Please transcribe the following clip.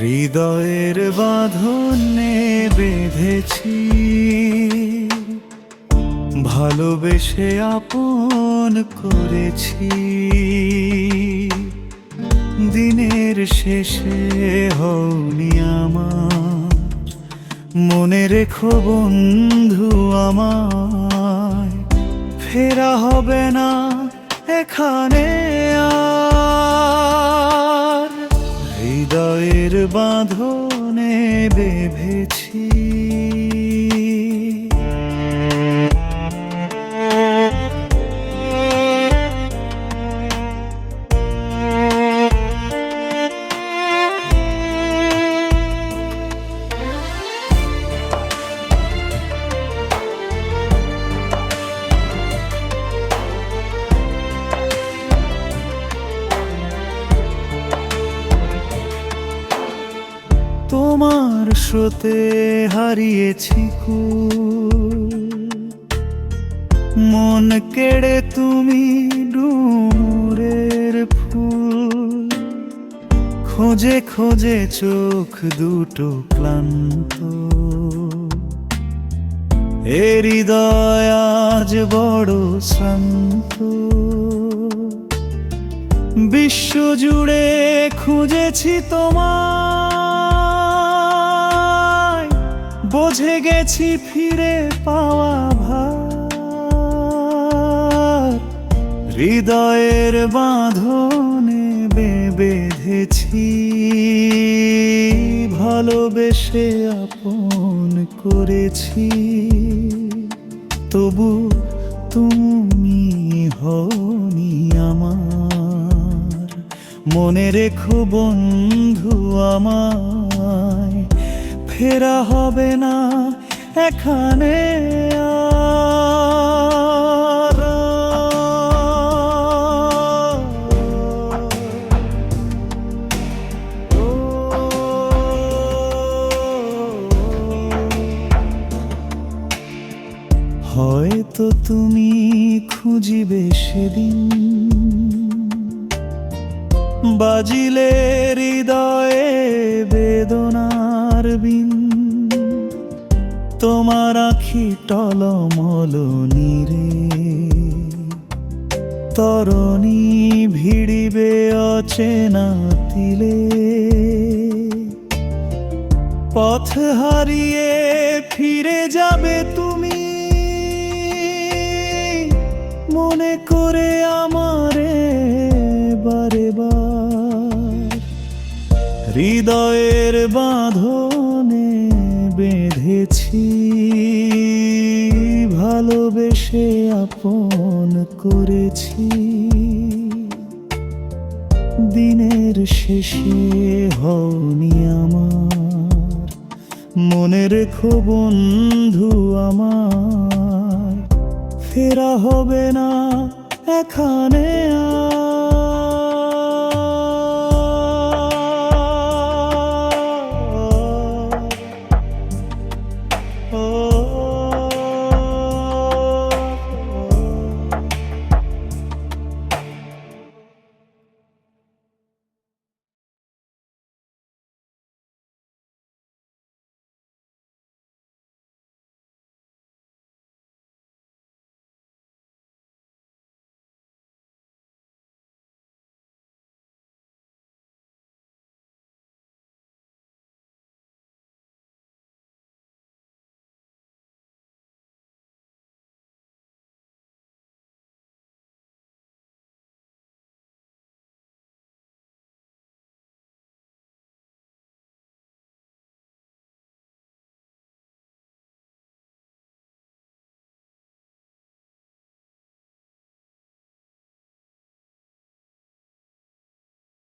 হৃদয়ের বাঁধনে বেঁধেছি। ভালোবেসে আপন করেছি। দিনের শেষে হওনি আমার। মনে রেখো বন্ধু আমায়। ফেরা হবে না এখানে। বাঁধনে বেঁধেছি। তোমার স্রোতে হারিয়েছি কুল। মন কেড়ে তুমি ডুমুরের ফুল। খোঁজে খোঁজে চোখ দুটো ক্লান্ত। এ হৃদয় আজ বড় শান্ত বিশ্ব জুড়ে খুঁজেছি তোমায় বোঝে গেছি ফিরে পাওয়া ভার। হৃদয়ের বাঁধনে বেঁধেছি, ভালোবেসে আপন করেছি। তবু তুমি হনি আমার। মনে রেখো বন্ধু আমায় ফেরা হবে না এখানে হয়তো তুমি খুঁজিবে সেদিন বাজিলে হৃদয়ে বেদনার বিন তোমার আখি টলমল নিরে। তরণী ভিড়িবে অচেনা তিলে। পথ হারিয়ে ফিরে যাবে তুমি। মনে করে আমারে হৃদয়ের বাঁধনে বেঁধেছি, ভালোবেসে আপন করেছি। দিনের শেষে হওনি আমার মনে রেখো বন্ধু আমার। ফেরা হবে না এখানে আর